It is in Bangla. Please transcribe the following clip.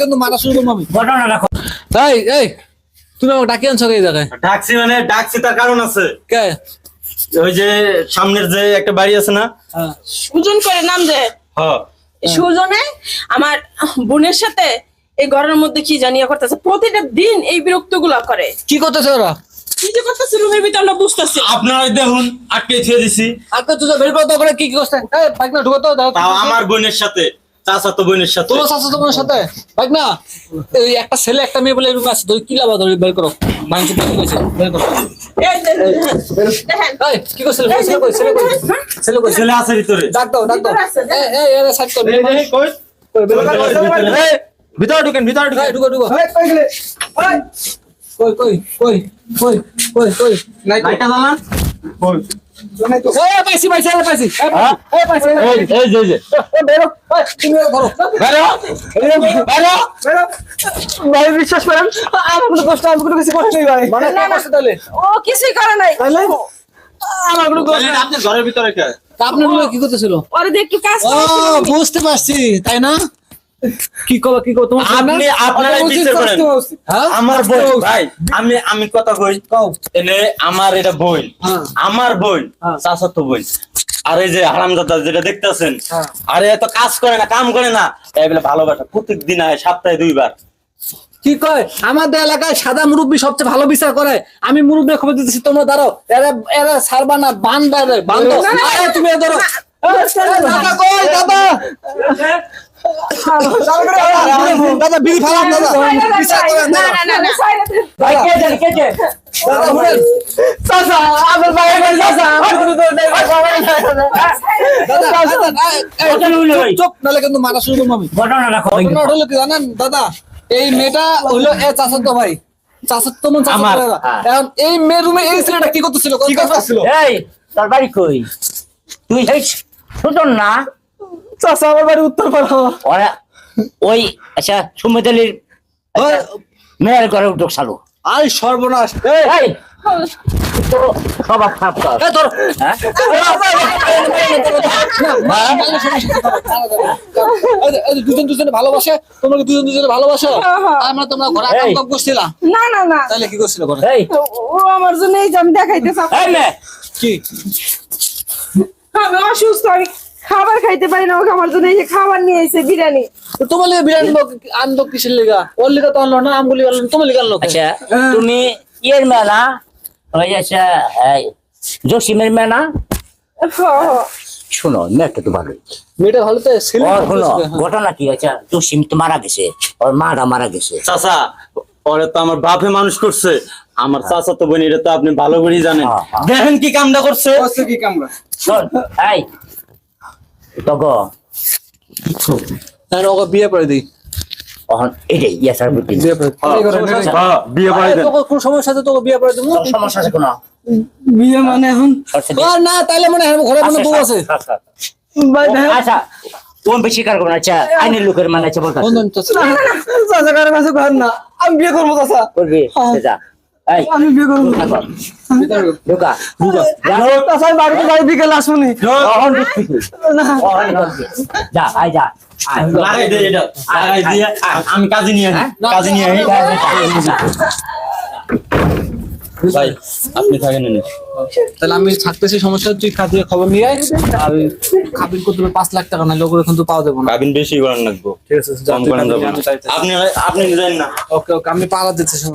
কিন্তু মারা শুরু করব আমি এই তুমি আমাকে ডাকি আনছো এই জায়গায় ডাকছি মানে ডাকছি তার কারণ আছে কে ওই যে সামনের যে একটা বাড়ি আছে না হ্যাঁ। সুজন করে নাম যে হ্যাঁ সুজনে আমার বোনের সাথে এই ঘরের মধ্যে কি জানিয়া করতেছে প্রতিটা দিন এই বিরক্তগুলা করে কি করতেছে ওরা কি না। আপনারা দেখুন আটকে থুয়ে দিছি। আজকে তুই বের করতে করে কি কি করছে? বাইক না ঢুকো তাও আমার বোনের সাথে চাচা তো বোনের সাথে। তোমার শাশু তোমার সাথে? বাইক না এই একটা ছেলে একটা মেয়ে বলে এরকম আছে তুই কি লাভ ধরে বের করো। মাংস বের করেছে বের করো। এই যে- দেখেন। এই কি করছিল ছেলে কই ছেলে কই? ছেলে কই? ছেলে আছে ভিতরে। ডাক দাও ডাক দাও। এই এই এর সাইড কর কই? বের করো ভিতরে ঢুকেন ভিতরে ঢুকেন। ঢুকো ঢুকো। কই কই কই কই কই কই লাইটটা জ্বালান পাইছি পাইছি পাইছি। এই যে যে। বেরো। বেরো। ভাই বিশ্বাস করেন আমার কোনো কষ্ট আমি কোনো কিছু করতে ভাই। মানে কি তাহলে? ও কিছুই করে নাই। তাহলে? আমার কোনো কষ্ট আপনি ঘরের ভিতরে কে? আপনার কি করতেছিল? দিয়ে একটু কাজ ও বুঝতে পারছি তাই না? কি কবে কি কো তোমার আপনি আপনারাই বিচার করেন। হ্যাঁ? আমার বই ভাই আমি আমি কথা কই কও। এনে আমার এটা বই। হ্যাঁ। আমার বই হ্যাঁ। চাচা তো বই। আর এই যে হারামজাদা যেটা দেখতেছেন। আরে এত কাজ করে না কাম করে না এগুলো ভালোবাসা প্রত্যেক দিন আয় সপ্তাহে দুইবার। কি কয়? আমাদের এলাকায় সাদা মুরব্বী সবচেয়ে ভালো বিচার করে। আমি মুরব্বী খবর দিতেছি তোমরা দাঁড়াও এরা এরা সারবা না বান না, তুমি ধরো। দাদা কই দাদা দাদা বিড়ি ফালাম দাদা বিচার করেন না, দাদা না, না, না। ভাই কে জানি কে কে দাদা শুনেন চাচা আমার ভাইয়ের কাছে চাচা আমি তো দাদা দাদা, এই, এই, ঘটনা হলো ভাই। চুপ, চুপ নাহলে কিন্তু মারা শুরু আমি হলো কি জানেন দাদা এই মেয়েটা হলো এ চাচাতো ভাই চাচাতো মন চাচাতো আমার, ভাইরা। হ্যাঁ। এখন এই মেয়ে রুমে এই ছেলেটা কি করতেছিল কি করতেছিল তোর বাড়ি কই তুই সুজন না? চাচা আমার বাড়ি উত্তর পাড়া ওরা ওই আচ্ছা আলীর আচ্ছা, মেয়ের ঘরে উঠোক সালু আই সর্বনাশ। এই, কর হ্যাঁ? দুজন দুজনে ভালোবাসে তোমরা দুজন দুজনে ভালোবাসো? হ্যাঁ। আমরা তোমরা ঘরে কাম করছিলাম। না না না। তাহলে কি করছিল ঘরে? ও আমার জন্য এই যে আমি দেখাইতে চাই কি? আমি অসুস্থ আমি খাবার খাইতে পারি না ওকে আমার জন্য এই যে খাবার নিয়ে এসে বিরিয়ানি। তো তোমার লিগে বিরিয়ানি আনলো কিসের লিগা? ওর লিগা তো আনলো না আমগুলি আনলো তোমার লিগা আনলো আচ্ছা তুমি ইয়ের না ওই আচ্ছা জসিমের মেয়ে না হ, হ। শোনো মেয়েটা তো ভালো। মেয়েটা ভালো তো হ্যাঁ। ঘটনা কি? আচ্ছা জসিম তো মারা গেছে ওর মাটা মারা গেছে। চাচা ওরে তো আমার বাপে মানুষ করছে। আমার চাচা তো বোন এটা তো আপনি ভালো করেই জানেন। হ্যাঁ, হ্যাঁ। দেখেন কি কামটা করছে। শোন এই তগো তাহলে ওকে বিয়ে করে দিই। বুদ্ধি বিয়ে করে হ্যাঁ, বিয়ে করে দেন। তোকে সমস্যা আছে তোকে বিয়ে করে দেবো। সমস্যা আছে কোনো? বিয়ে মানে এখন না তাইলে মনে হয় ঘরে মনে বউ আছে। আচ্ছা কোন বেশি কার করবেন আচ্ছা আইনের লোকের মানে বন্ধন তো চাচা কার কাছে ঘর না। আমি বিয়ে করব চাচা। করবি? যা। আমি বিয়ে করব। ঢোকা চাচা বাড়িতে বিকেল আসুনি। যা যা আমি কাজে নিয়ে কাজে নিয়ে ভাই আপনি থাকেন তাহলে আমি থাকতেছি সমস্যা তুই খাদিয়ে খবর নিয়ে আয় আর খাবির করতে পাঁচ লাখ টাকা না লোকের কিন্তু পাওয়া যাবে না। কাবিন বেশি করেন লাগবো। ঠিক আছে। আপনি আপনি জানেন না। ওকে ওকে আমি পালা দিতেছি